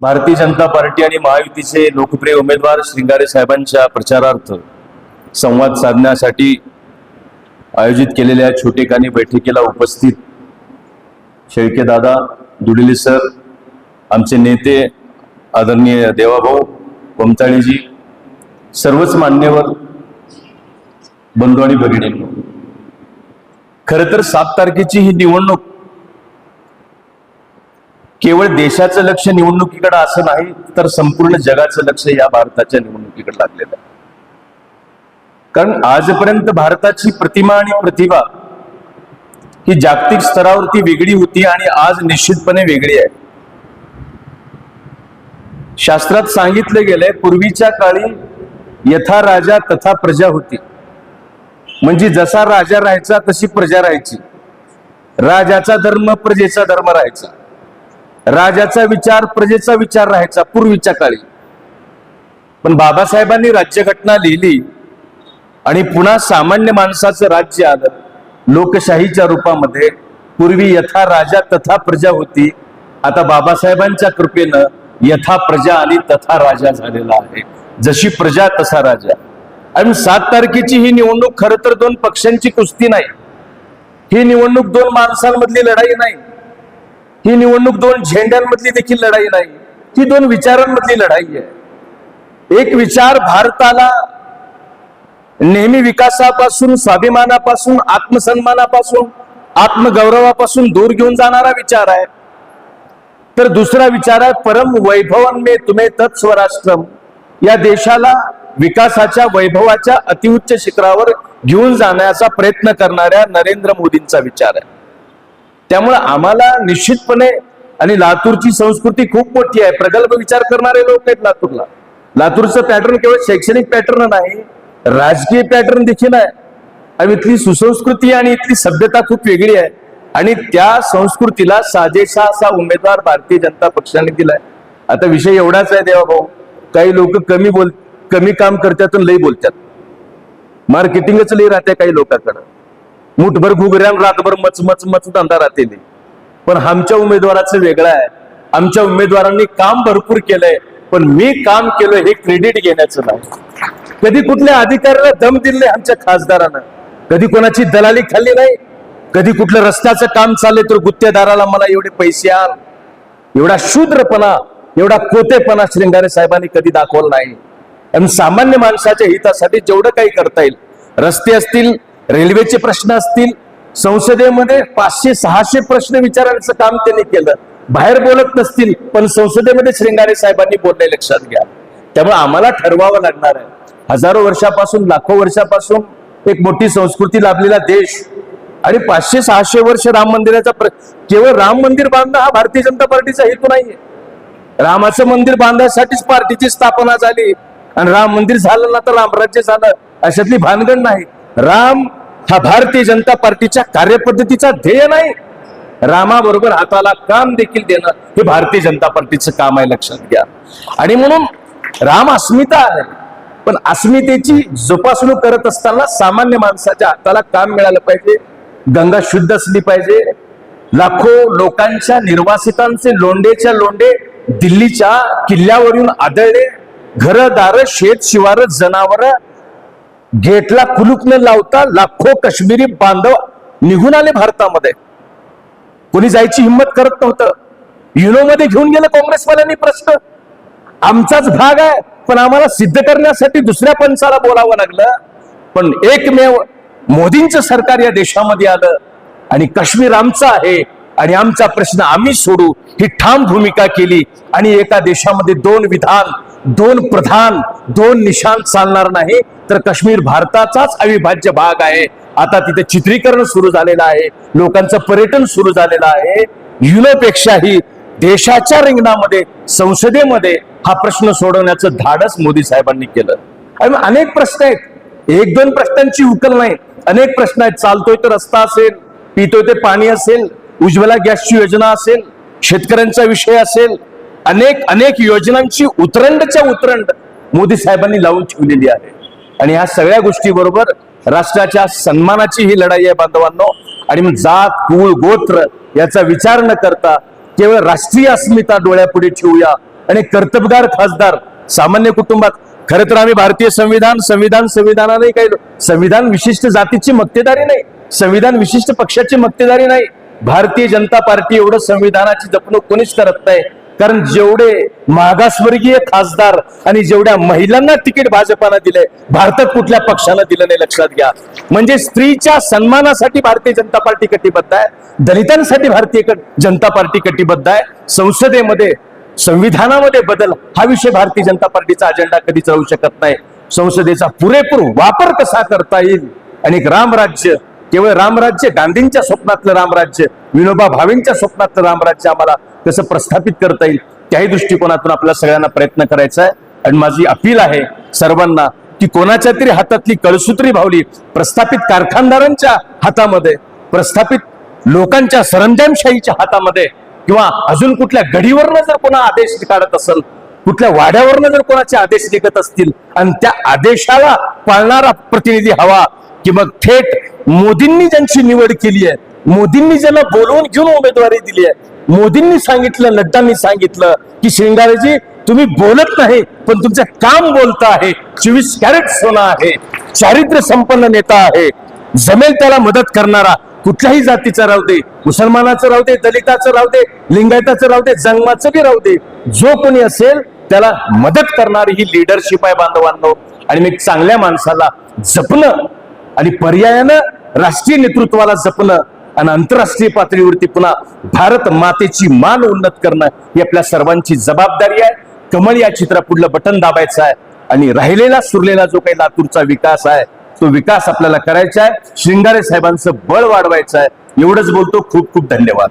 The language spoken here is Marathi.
भारतीय जनता पार्टी आणि महायुतीचे लोकप्रिय उमेदवार श्रृंगारे साहेबांच्या प्रचारार्थ संवाद साधण्यासाठी आयोजित केलेल्या छोटेखानी बैठकीला उपस्थित शेळके दादा दुडिले सर आमचे नेते आदरणीय देवाभाऊ कोमताळेजी सर्वच मान्यवर बंधू आणि भगिनी खरं तर सात तारखेची ही निवडणूक केवळ देशाचं लक्ष निवडणुकीकडे असं नाही तर संपूर्ण जगाचं लक्ष या भारताच्या निवडणुकीकडे लागलेलं आहे. कारण आजपर्यंत भारताची प्रतिमा आणि प्रतिभा ही जागतिक स्तरावरती वेगळी होती आणि आज निश्चितपणे वेगळी आहे. शास्त्रात सांगितलं गेलंय पूर्वीच्या काळी यथा राजा तथा प्रजा होती. म्हणजे जसा राजा राहायचा तशी प्रजा राहायची. राजाचा धर्म प्रजेचा धर्म राहायचा. राजाचा विचार प्रजेचा विचार राहायचा पूर्वीच्या काळी. पण बाबासाहेबांनी राज्यघटना लिहिली आणि पुन्हा सामान्य माणसाचं राज्य आलं. लोकशाहीच्या रूपामध्ये पूर्वी यथा राजा तथा प्रजा होती. आता बाबासाहेबांच्या कृपेनं यथा प्रजा आणि तथा राजा झालेला आहे. जशी प्रजा तसा राजा. आणि सात तारखेची ही निवडणूक खरं तर दोन पक्षांची कुस्ती नाही. ही निवडणूक दोन माणसांमधली लढाई नाही. ही निवडणूक दोन झेंड्यांमधली देखील लढाई नाही ही दोन विचारांमधली लढाई आहे. एक विचार भारताला नेहमी विकासापासून स्वाभिमानापासून आत्मसन्मानापासून आत्मगौरवापासून दूर घेऊन जाणारा विचार आहे. तर दुसरा विचार आहे परम वैभवांमे तुम्हे तत्स्वराष्ट्रम या देशाला विकासाच्या वैभवाच्या अतिउच्च शिखरावर घेऊन जाण्याचा प्रयत्न करणाऱ्या नरेंद्र मोदींचा विचार आहे. त्यामुळं आम्हाला निश्चितपणे आणि लातूरची संस्कृती खूप मोठी आहे. प्रगल्भ विचार करणारे लोक आहेत लातूरला. लातूरचं पॅटर्न केवळ शैक्षणिक पॅटर्न नाही राजकीय पॅटर्न देखील आहे. आणि इथली सुसंस्कृती आणि इथली सभ्यता खूप वेगळी आहे. आणि त्या संस्कृतीला साजेसा असा उमेदवार भारतीय जनता पक्षाने दिलाय. आता विषय एवढाच आहे देवा भाऊ. काही लोक कमी बोल कमी काम करतात लई बोलतात. मार्केटिंगच लई राहते काही लोकांकडं. मुठभर घुगऱ्यान रातभर मच मच मच धंदा राहते पण आमच्या उमेदवाराचं वेगळं आहे. आमच्या उमेदवारांनी काम भरपूर केलंय पण मी काम केलं हे क्रेडिट घेण्याचं नाही. कधी कुठल्या अधिकाऱ्याला दम दिले आमच्या खासदारानं? कधी कोणाची दलाली खाल्ली नाही? कधी कुठलं रस्त्याचं काम चाललंय तर गुत्तेदाराला मला एवढे पैसे आण. एवढा शूद्रपणा एवढा कोतेपणा श्रृंगारे साहेबांनी कधी दाखवला नाही. आणि सामान्य माणसाच्या हितासाठी जेवढं काही करता येईल रस्ते असतील रेल्वेचे प्रश्न असतील संसदेमध्ये पाचशे सहाशे प्रश्न विचारण्याचं काम त्यांनी केलं. बाहेर बोलत नसतील पण संसदेमध्ये श्रृंगारे साहेबांनी बोलणे लक्षात घ्या. त्यामुळे आम्हाला ठरवावं लागणार आहे. हजारो वर्षापासून लाखो वर्षापासून एक मोठी संस्कृती लाभलेला देश आणि पाचशे सहाशे वर्ष राम मंदिराचा प्र- केवळ राम मंदिर बांधणं हा भारतीय जनता पार्टीचा हेतू नाहीये. रामाचं मंदिर बांधण्यासाठीच पार्टीची स्थापना झाली आणि राम मंदिर झालं ना तर रामराज्य झालं अशातली भानगड नाही. राम हा भारतीय जनता पार्टीच्या कार्यपद्धतीचा ध्येय नाही. रामाबरोबर हाताला काम देखील देणं हे भारतीय जनता पार्टीचं काम आहे लक्षात घ्या. आणि म्हणून राम अस्मिता आहे पण अस्मितेची जोपासणूक करत असताना सामान्य माणसाच्या हाताला काम मिळालं पाहिजे गंगा शुद्ध असली पाहिजे. लाखो लोकांच्या निर्वासितांचे लोंडेच्या लोंडे दिल्लीच्या किल्ल्यावरून आदळले. घरदार शेत शिवार जनावर गेटला कुलूप न लावता लाखो काश्मीरी बांधव निघून आले भारतामध्ये. कोणी जायची हिंमत करत नव्हतं. युनोमध्ये घेऊन गेलं काँग्रेसवाल्यांनी प्रश्न. आमचाच भाग आहे पण आम्हाला सिद्ध करण्यासाठी दुसऱ्या पंचाला बोलावं लागलं. पण एकमेव मोदींचं सरकार या देशामध्ये आलं आणि काश्मीर आमचा आहे आणि आमचा प्रश्न आम्ही सोडू ही ठाम भूमिका केली आणि एका देशामध्ये दोन विधान दोन प्रधान दोन निशान चालणार नाही तर काश्मीर भारताचाच अविभाज्य भाग आहे. आता तिथे चित्रीकरण सुरू झालेलं आहे लोकांचं पर्यटन सुरू झालेलं आहे. युनोपेक्षाही देशाच्या रिंगणामध्ये संसदेमध्ये हा प्रश्न सोडवण्याचं धाडस मोदी साहेबांनी केलं. आणि अनेक प्रश्न आहेत. एक दोन प्रश्नांची उकल नाही. अनेक प्रश्न आहेत. चालतोय तर रस्ता असेल पितोय ते पाणी असेल उज्ज्वला गॅसची योजना असेल शेतकऱ्यांचा विषय असेल अनेक अनेक योजनांची उतरंडच्या उतरंड मोदी साहेबांनी लावून ठेवलेली आहे. आणि ह्या सगळ्या गोष्टी बरोबर राष्ट्राच्या सन्मानाची ही लढाई आहे बांधवांनो. आणि मग जात कुळ गोत्र याचा विचार न करता केवळ राष्ट्रीय अस्मिता डोळ्यापुढे ठेवूया. आणि कर्तबगार खासदार सामान्य कुटुंबात खर तर आम्ही भारतीय संविधान संविधान संविधानाने काही संविधान विशिष्ट जातीची मक्तेदारी नाही संविधान विशिष्ट पक्षाची मक्तेदारी नाही. भारतीय जनता पार्टी एवढं संविधानाची जपणूक कोणीच करत नाही. कारण जेवढे मागासवर्गीय खासदार आणि जेवढ्या महिलांना तिकीट भाजपानं दिलंय भारतात कुठल्या पक्षानं दिलं नाही लक्षात घ्या. म्हणजे स्त्रीच्या सन्मानासाठी भारतीय जनता पार्टी कटिबद्ध आहे दलितांसाठी भारतीय जनता पार्टी कटिबद्ध आहे संसदेमध्ये संविधानामध्ये बदल हा विषय भारतीय जनता पार्टीचा अजेंडा कधीच राहू शकत नाही. संसदेचा पुरेपूर वापर कसा करता येईल? आणि एक रामराज्य केवळ रामराज्य गांधींच्या स्वप्नातलं रामराज्य विनोबा भावेंच्या स्वप्नातलं रामराज्य आम्हाला कसं प्रस्थापित करता येईल त्याही दृष्टिकोनातून आपल्या सगळ्यांना प्रयत्न करायचा आहे. आणि माझी अपील आहे सर्वांना की कोणाच्या तरी हातातली कळसूत्री भावली प्रस्थापित कारखानदारांच्या हातामध्ये प्रस्थापित लोकांच्या सरंजामशाहीच्या हातामध्ये किंवा अजून कुठल्या गडीवरनं जर कोणा आदेश काढत असेल कुठल्या वाड्यावरनं जर कोणाचे आदेश निघत असतील आणि त्या आदेशाला पाळणारा प्रतिनिधी हवा की मग थेट मोदींनी ज्यांची निवड केली आहे मोदींनी ज्यांना बोलवून घेऊन उमेदवारी दिली आहे मोदींनी सांगितलं नड्डांनी सांगितलं की शिंगारेजी तुम्ही बोलत नाही पण तुमचं काम बोलतं आहे चोवीस कॅरेट सोनं आहे चारित्र्य संपन्न नेता आहे जमेल त्याला मदत करणारा कुठल्याही जातीचा राहू दे मुसलमानाचं राहू दे दलिताचं राहू दे लिंगायताचं राहू दे जंगमाचं बी राहू दे जो कोणी असेल त्याला मदत करणारी ही लिडरशिप आहे बांधवांनो. आणि मी चांगल्या माणसाला जपणं आणि पर्यायानं राष्ट्रीय नेतृत्वाला जपणं आणि आंतरराष्ट्रीय पातळीवरती पुन्हा भारत मातेची मान उन्नत करणं ही आपल्या सर्वांची जबाबदारी आहे. कमळ या चित्रा पुढलं बटन दाबायचं आहे आणि राहिलेला सुरलेला जो काही लातूरचा विकास आहे तो विकास आपल्याला करायचा आहे. श्रृंगारे साहेबांचं बळ वाढवायचं आहे. एवढंच बोलतो. खूप खूप धन्यवाद.